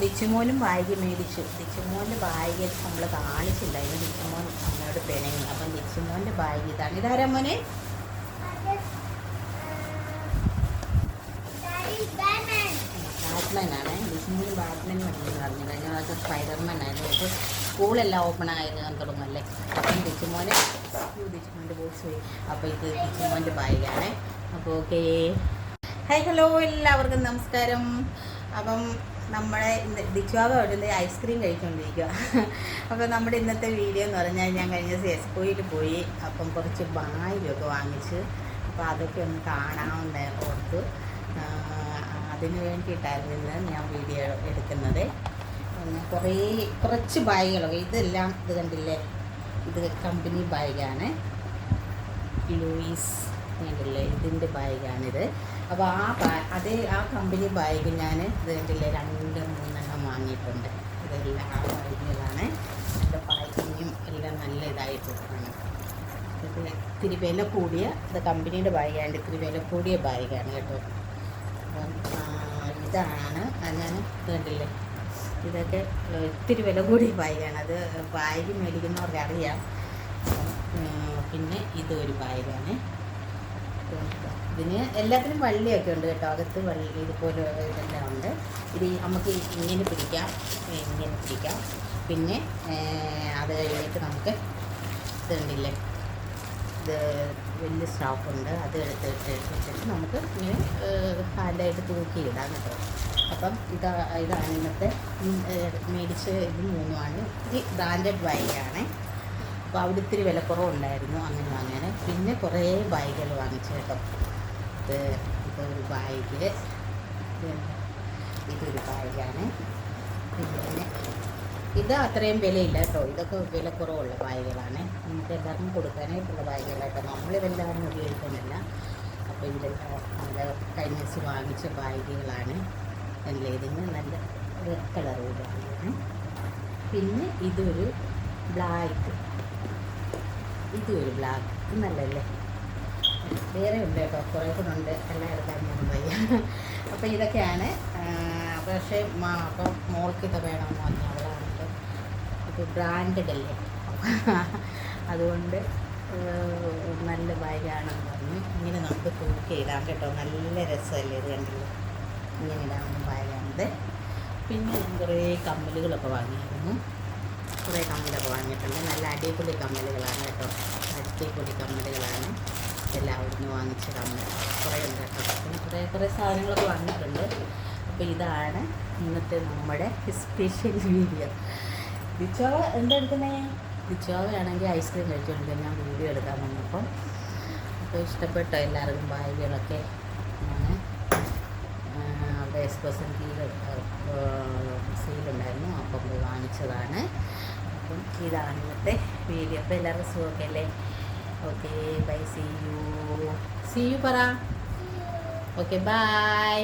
ദിച്ചുമോനും bag മേടിച്ചു ദിച്ചുമോന്റെ bag നമ്മൾ കാണിച്ചില്ല. അതിന് ദിച്ചുമോൻ അമ്മയോട് പിണങ്ങി അപ്പം ദിച്ചുമോന്റെ ബാഗ് ഇതാണ്. ഇതാരാ മോനെ? ബാറ്റ്മാൻ ആണ്. ദിച്ചുമോന് ബാറ്റ്മാൻ മതിയെന്ന് പറഞ്ഞു. കഴിഞ്ഞ പ്രാവശ്യം സ്പൈഡർമാൻ ആയിരുന്നു. ഇപ്പോൾ സ്കൂളെല്ലാം ഓപ്പൺ ആയത് തുടങ്ങല്ലേ അപ്പം ദിച്ചുമോന് അയ്യോ, ദിച്ചുമോന്റെ ബോക്സ് പോയി അപ്പോൾ ഇത് ദിച്ചുമോന്റെ ബാഗാണ് അപ്പോൾ ഓക്കേ ഹായ് ഹലോ എല്ലാവർക്കും നമസ്കാരം. അപ്പം ഇന്ന് ദിച്ചുവാവ അവിടുന്ന് ഐസ്ക്രീം കഴിച്ചുകൊണ്ടിരിക്കുക അപ്പോൾ നമ്മുടെ ഇന്നത്തെ വീഡിയോ എന്ന് പറഞ്ഞാൽ ഞാൻ കഴിഞ്ഞ ദിവസം എക്സ്പോയിൽ പോയി അപ്പം കുറച്ച് ബാങ്കിലൊക്കെ വാങ്ങിച്ച് അപ്പോൾ അതൊക്കെ ഒന്ന് കാണാമെന്ന് ഓർത്തു. അതിന് വേണ്ടിയിട്ടായിരുന്നു ഇന്ന് ഞാൻ വീഡിയോ എടുക്കുന്നത്. കുറേ കുറച്ച് ബാഗുകളൊക്കെ ഇതെല്ലാം ഇത് കണ്ടില്ലേ? ഇത് കമ്പനി ബാഗാണ് ലൂയിസ് കണ്ടില്ലേ ഇതിന്റെ ബാഗാണിത്. അപ്പോൾ ആ ബാ അതേ ആ കമ്പനി ബാഗ് ഞാൻ ഇത് കണ്ടില്ലേ രണ്ട് മൂന്നെണ്ണം വാങ്ങിയിട്ടുണ്ട്. ഇതെല്ലാം ആ ബാഗുകളാണ് ഇതിന്റെ പാക്കിങ്ങും എല്ലാം നല്ല ഇതായിട്ടാണ് ഇത് ഇത്തിരി വില കൂടിയ ഇത് കമ്പനിയുടെ ബാഗാണ്. ഇത്തിരി വില കൂടിയ ബാഗാണ് കേട്ടോ. അപ്പം ഇതാണ്. ഞാൻ കണ്ടില്ലേ? ഇതൊക്കെ ഇത്തിരി വില കൂടിയ ബാഗാണ്. അത് ബാഗ് മേടിക്കുന്നവർക്ക് അറിയാം പിന്നെ ഇതൊരു ബാഗാണ്. ഇതിന് എല്ലാത്തിനും വള്ളിയൊക്കെ ഉണ്ട് കേട്ടോ. അകത്ത് വള്ളി ഇതുപോലെ ഇതെല്ലാം ഉണ്ട്. ഇത് നമുക്ക് ഇങ്ങനെ പിടിക്കാം. ഇങ്ങനെ പിടിക്കാം. പിന്നെ അത് കഴിഞ്ഞിട്ട് നമുക്ക് ഇതുണ്ടില്ലേ ഇത് വലിയ സ്റ്റാഫുണ്ട് അത് എടുത്ത് എടുത്തിട്ട് നമുക്ക് ഇങ്ങനെ ഹാൻഡായിട്ട് തൂക്കിയിടാം കേട്ടോ. അപ്പം ഇതാ ഇതാണ് ഇന്നത്തെ മേടിച്ച ഇത് മൂന്നുമാണ്. ഇത് ബ്രാൻഡഡ് ബൈക്കാണ് അപ്പോൾ അവിടെ ഇത്തിരി വിലക്കുറവുണ്ടായിരുന്നു. അങ്ങനെ വാങ്ങാൻ പിന്നെ കുറേ ബാഗുകൾ വാങ്ങിച്ചു കേട്ടോ. ഇത് ഇപ്പോൾ ഒരു ബാഗ്. ഇതൊരു ബാഗാണ്. പിന്നെ ഇത് അത്രയും വിലയില്ല കേട്ടോ. ഇതൊക്കെ വിലക്കുറവുള്ള ബാഗുകളാണ്. നമുക്ക് എല്ലാവർക്കും കൊടുക്കാനായിട്ടുള്ള നമ്മൾ നമ്മളിതെല്ലാം ഉപയോഗിക്കുന്നില്ല. അപ്പോൾ ഇതെല്ലാം നമ്മുടെ കഴിഞ്ഞ ദിവസം വാങ്ങിച്ച ബാഗുകളാണ്. നല്ല ഇതിന് നല്ല റെഡ് കളർ ബാഗാണ്. പിന്നെ ഇതൊരു ബ്ലാക്ക് ഇതും ഒരു ബ്ലാക്ക് ഇത് നല്ലല്ലേ വേറെ ഉണ്ട് കേട്ടോ. കുറേ കൂടെ ഉണ്ട്. എല്ലാം എടുക്കാൻ വയ്യ അപ്പോൾ ഇതൊക്കെയാണ്. പക്ഷേ അപ്പോൾ മോൾക്ക് ഇത് വേണമെന്ന് പറഞ്ഞു അവളാണെങ്കിൽ ഇത് ബ്രാൻഡഡ് അല്ലേ? അതുകൊണ്ട് നല്ല ബാഗാണെന്ന് പറഞ്ഞു ഇങ്ങനെ നമുക്ക് തൂക്കി ഇടാം കേട്ടോ. നല്ല രസമല്ലേ ഇത് കണ്ടില്ലേ? ഇങ്ങനെ ഇടാവുന്ന ബാഗാണിത് പിന്നെ കുറേ കമ്മലുകളൊക്കെ വാങ്ങിയിരുന്നു. കുറേ കമ്മലൊക്കെ വാങ്ങിയിട്ടുണ്ട്. നല്ല അടിപൊളി കമ്മലുകളാണ് കേട്ടോ. അടിപൊളി കമ്മലുകളാണ്. എല്ലാം അവിടുന്ന് വാങ്ങിച്ച കമ്മൽ. കുറേ ഉണ്ട് കേട്ടോ. പിന്നെ കുറേ കുറേ സാധനങ്ങളൊക്കെ വാങ്ങിയിട്ടുണ്ട് അപ്പോൾ ഇതാണ് ഇന്നത്തെ നമ്മുടെ സ്പെഷ്യൽ വീഡിയോ ബിച്ചോവ എന്താ എടുക്കുന്നേ? ദിച്ചോവയാണെങ്കിൽ ഐസ്ക്രീം കഴിച്ചുകൊണ്ട് ഞാൻ വീഡിയോ എടുക്കാൻ വന്നപ്പം. അപ്പോൾ ഇഷ്ടപ്പെട്ടോ എല്ലാവർക്കും? ബാഗുകളൊക്കെ ഞാൻ അവിടെ എക്സ്പ്രസ് പോയി വാങ്ങിച്ചതാണ് ഇതാണ് ഇന്നത്തെ വീഡിയോ അപ്പോൾ എല്ലാവർക്കും സുഖമൊക്കെ അല്ലേ okay bye see you see you പറ. Okay bye